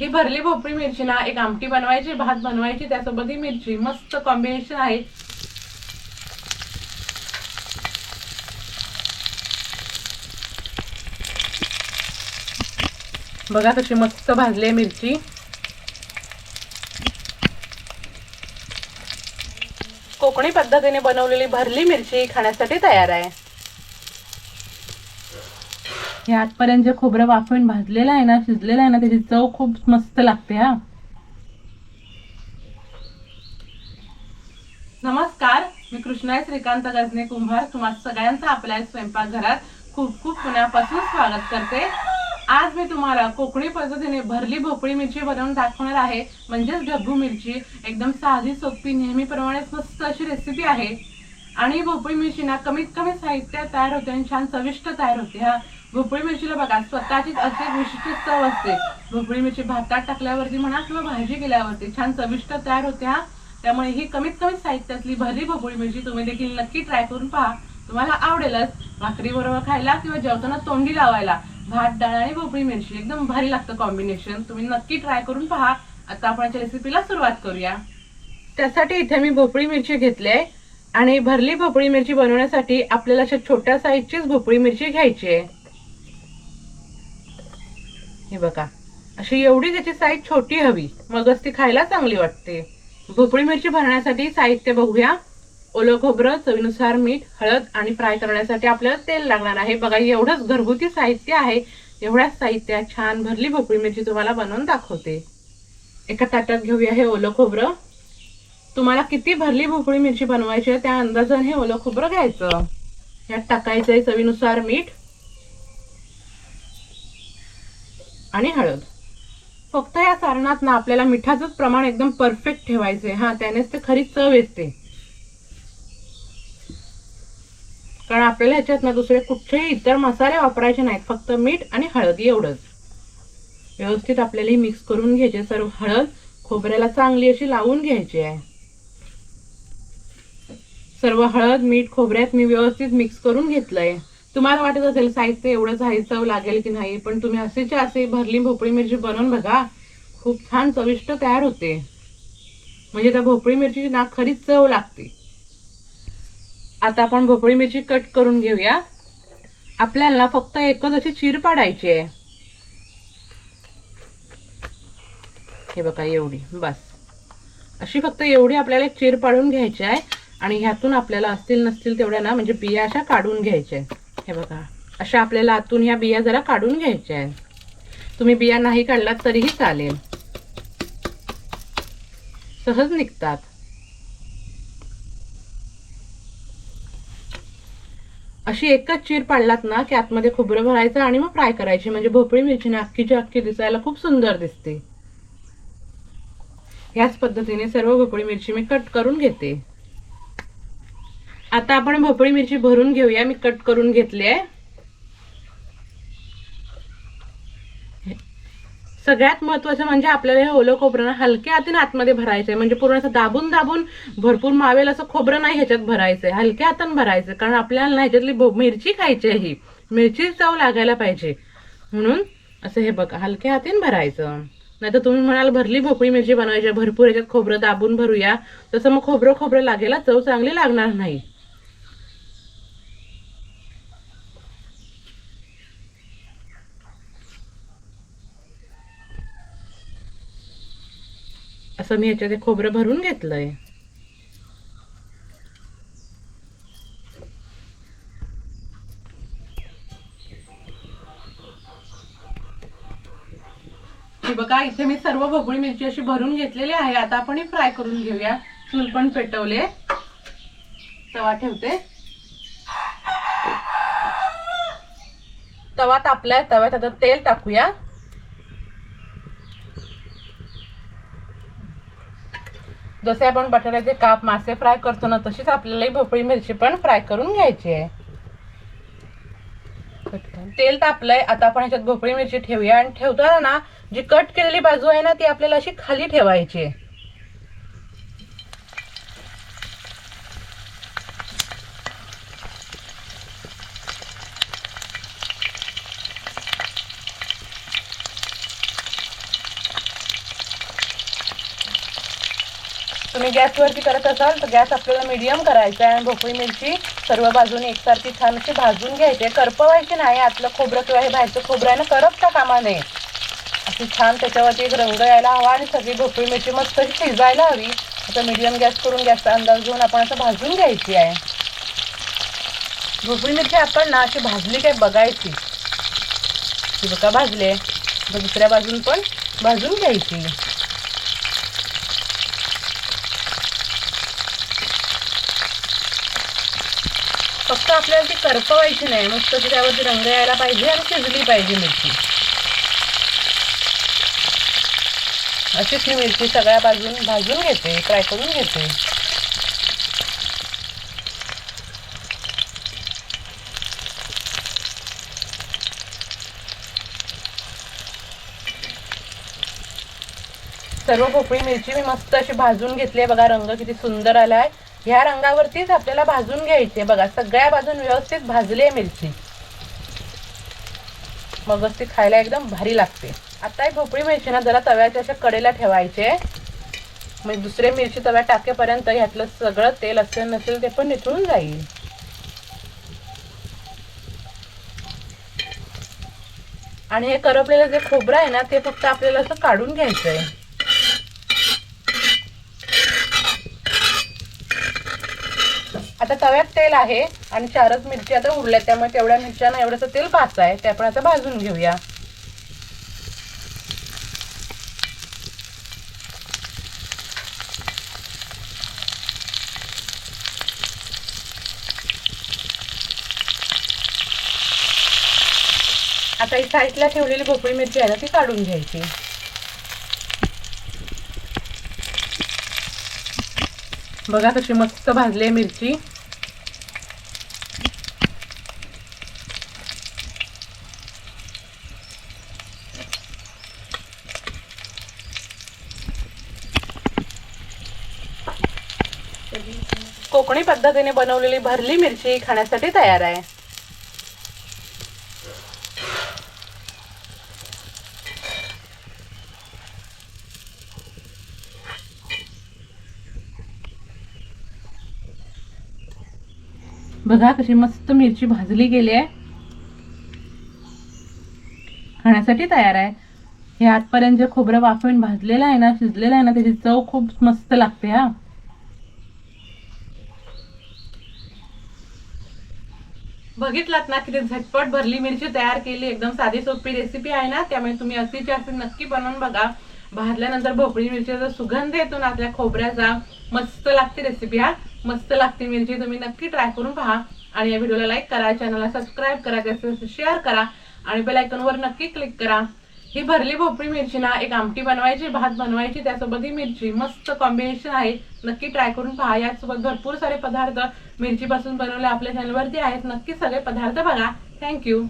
ही भरली भोपळी मिरची ना एक आमटी बनवायची भात बनवायची त्यासोबत ही मिरची. मस्त कॉम्बिनेशन आहे. बघा कशी मस्त भाजली आहे मिरची. कोकणी पद्धतीने बनवलेली भरली मिरची खाण्यासाठी तयार आहे. हे आजपर्यंत जे खोबरं वाफवून भाजलेलं आहे ना शिजलेलं आहे ना त्याची चव खूप मस्त लागते हा. नमस्कार मी कृष्णा श्रीकांत गजने कुंभार. तुम्हाला सगळ्यांचं आपल्या स्वयंपाकघरात खूप खूप पुण्यापासून स्वागत करते. आज मी तुम्हाला कोकणी पद्धतीने भरली भोपळी मिरची बनवून दाखवणार आहे. म्हणजेच ढब्बू मिरची. एकदम साधी सोपी नेहमीप्रमाणेच मस्त अशी रेसिपी आहे. आणि भोपळी मिरची ना कमीत कमी साहित्य तयार होते आणि छान चविष्ट तयार होते हा. भोपळी मिरचीला बघा स्वतःचीच असे विशिष्ट चव असते. भोपळी मिरची भातात टाकल्यावरती म्हणा किंवा भाजी केल्यावरती छान चविष्ट तयार होत्या त्यामुळे ही कमीत कमी साहित्यातली भरली भोपळी मिरची तुम्ही देखील नक्की ट्राय करून पहा. तुम्हाला आवडेलच. भाकरी बरोबर खायला किंवा जेवताना तोंडी लावायला भात डाळ आणि भोपळी मिरची एकदम भारी लागतं कॉम्बिनेशन तुम्ही नक्की ट्राय करून पहा. आता आपण याच्या रेसिपीला सुरुवात करूया. त्यासाठी इथे मी भोपळी मिरची घेतली आणि भरली भोपळी मिरची बनवण्यासाठी आपल्याला अशा छोट्या साईजचीच भोपळी मिरची घ्यायची आहे. हे बघा. अशी एवढी त्याची साईज छोटी हवी. मगच ती खायला चांगली वाटते. भोपळी मिरची भरण्यासाठी साहित्य बघूया. ओलं खोबरं चवीनुसार मीठ हळद आणि फ्राय करण्यासाठी आपल्याला तेल लागणार आहे. बघा एवढंच घरगुती साहित्य आहे. एवढ्याच साहित्यात छान भरली भोपळी मिरची तुम्हाला बनवून दाखवते. एका ताटात घेऊया हे ओलं खोबरं. तुम्हाला किती भरली भोपळी मिरची बनवायची आहे त्या अंदाजाने हे ओलं खोबरं घ्यायचं. यात टाकायचं आहे चवीनुसार मीठ आणि हळद. फक्त या सारणात ना आपल्याला मिठाचंच प्रमाण एकदम परफेक्ट ठेवायचंय. हा त्यानेच ते खरी चव येते. कारण आपल्याला ह्याच्यात ना दुसरे कुठचेही इतर मसाले वापरायचे नाहीत. फक्त मीठ आणि हळद एवढंच. व्यवस्थित आपल्याला ही मिक्स करून घ्यायचे सर्व हळद खोबऱ्याला चांगली अशी लावून घ्यायची आहे. सर्व हळद मीठ खोबऱ्यात मी व्यवस्थित मिक्स करून घेतलंय. तुम्हाला वाटत असेल साहित्य एवढं आहे चव लागेल की नाही पण तुम्ही असेच्या असे भरली भोपळी मिरची बनवून बघा खूप छान चविष्ट तयार होते. म्हणजे त्या भोपळी मिरची ना खरीच चव लागते. आता आपण भोपळी मिरची कट करून घेऊया. आपल्याला फक्त एकच अशी चीर पाडायची आहे. हे बघा एवढी बस. अशी फक्त एवढी आपल्याला एक चीर पाडून घ्यायची आहे आणि ह्यातून आपल्याला असतील नसतील तेवढ्या ना म्हणजे बिया अशा काढून घ्यायच्या हे बघा. अशा आपल्याला आतून ह्या बिया जरा काढून घ्यायच्या आहेत. तुम्ही बिया नाही काढलात तरीही चालेल. सहज निघतात. अशी एकच चीर पाडलात ना की आतमध्ये खोबरं भरायचं आणि मग फ्राय करायची. म्हणजे भोपळी मिरची ना अख्खीची अख्खी दिसायला खूप सुंदर दिसते. ह्याच पद्धतीने सर्व भोपळी मिरची मी कट करून घेते. आता आपण भोपळी मिरची भरून घेऊया. मी कट करून घेतली आहे. सगळ्यात महत्वाचं म्हणजे आपल्याला हे ओलं खोबरं ना हलक्या हाताने आतमध्ये भरायचं आहे म्हणजे पूर्ण असं दाबून दाबून भरपूर मावेल असं खोबरं नाही ह्याच्यात भरायचंय. हलक्या हाताने भरायचं कारण आपल्याला ना ह्याच्यातली भो- मिरची खायची आहे ही. मिरची चव लागायला पाहिजे. म्हणून असं हे बघा हलक्या हाताने भरायचं. नाही तर तुम्ही म्हणाल भरली भोपळी मिरची बनवायची आहे, भरपूर ह्याच्यात खोबरं दाबून भरूया. तसं मग खोबरं खोबरं लागेल चव चांगली लागणार नाही. असं मी ह्याच्यात खोबरं भरून घेतलंय. बघा इथे मी सर्व भोपळी मिरची अशी भरून घेतलेली आहे. आता आपण ही फ्राय करून घेऊया. चूल पण पेटवले. तवा ठेवते. तवा तापलाय. तव्यात आता तेल टाकूया. जसे आपण बटाट्याचे काप मासे फ्राय करतो ना तशीच आपल्याला ही भोपळी मिरची पण फ्राय करून घ्यायची आहे. तेल तापलंय आता आपण ह्याच्यात भोपळी मिरची ठेवूया. आणि ठेवताना ना जी कट केलेली बाजू आहे ना ती आपल्याला अशी खाली ठेवायची आहे. तुम्ही गॅसवरती करत असाल तर गॅस आपल्याला मीडियम करायचा आहे. आणि भोपळी मिरची सर्व बाजूने एकसारखी छान अशी भाजून घ्यायची. आहे करपवायची नाही आतलं खोबरं किंवा हे बाहेरचं खोबरं आहे ना करपता कामा नये अशी छान त्याच्यावरती एक रंग यायला हवा आणि सगळी भोपळी मिरची मस्त अशी शिजायला हवी. आता मीडियम गॅस करून गॅसचा अंदाज घेऊन आपण असं भाजून घ्यायची आहे. भोपळी मिरची आपण ना अशी भाजली काय बघायची. ती बघा भाजले दुसऱ्या बाजून पण भाजून घ्यायची. फक्त आपल्याला ती करपवायची नाही. मस्त तशी त्यावरती रंग यायला पाहिजे आणि शिजली पाहिजे मिरची. अशीच मी मिरची सगळ्या बाजून भाजून घेते फ्राय करून घेते. सर्व भोपळी मिरची मी मस्त अशी भाजून घेतली आहे. बघा रंग किती सुंदर आला आहे ह्या रंगावरतीच आपल्याला भाजून घ्यायची. आहे बघा सगळ्या बाजून व्यवस्थित भाजली आहे मिरची. मगच ती खायला एकदम भारी लागते. आता एक भोपळी मिरची ना जरा तव्याच्या अशा कडेला ठेवायचे. म्हणजे दुसरे मिरची तव्यात टाकेपर्यंत ह्यातलं सगळं तेल असेल नसेल ते पण निथळून जाईल. आणि हे करपलेलं जे खोबरं आहे ना ते फक्त आपल्याला असं काढून घ्यायचं आहे आता तव्यात तेल आहे आणि चारच मिरची आता उरल्या त्यामुळे तेवढ्या मिरच्यांना एवढंसं तेल पाच आहे ते आपण आता भाजून घेऊया. आता ही साईडला ठेवलेली भोपळी मिरची आहे ना ती काढून घ्यायची. बघा कशी मस्त भाजली आहे मिरची. कोकणी पद्धतीने बनवलेली भरली मिरची खाण्यासाठी तयार आहे. बघा कशी मस्त मिरची भाजली गेली आहे. खाण्यासाठी तयार आहे. हे आजपर्यंत जे खोबरं वाफवून भाजलेलं आहे ना शिजलेलं आहे ना त्याची चव खूप मस्त लागते हा. बघितलात ना किती झटपट भरली मिरची तयार केली एकदम साधी सोपी रेसिपी आहे ना त्यामुळे तुम्ही अशी जास्त नक्की बनवून बघा. भाजल्यानंतर भोपळी मिरचीचा सुगंध येतो ना आपल्या खोबऱ्याचा. मस्त लागते रेसिपी हा. मस्त लागते मिरची तुम्ही नक्की ट्राय करून पहा. आणि या व्हिडिओला लाईक करा चॅनलला सबस्क्राईब करा जास्तीत शेअर करा. आणि बेलायकनवर नक्की क्लिक करा. ही भरली भोपळी मिरची ना एक आमटी बनवायची भात बनवायची त्यासोबत ही मिरची. मस्त कॉम्बिनेशन आहे. नक्की ट्राय करून पहा. यासोबत भरपूर सारे पदार्थ मिरचीपासून बनवले आपल्या चॅनलवरती आहेत. नक्की सगळे पदार्थ बघा. थँक्यू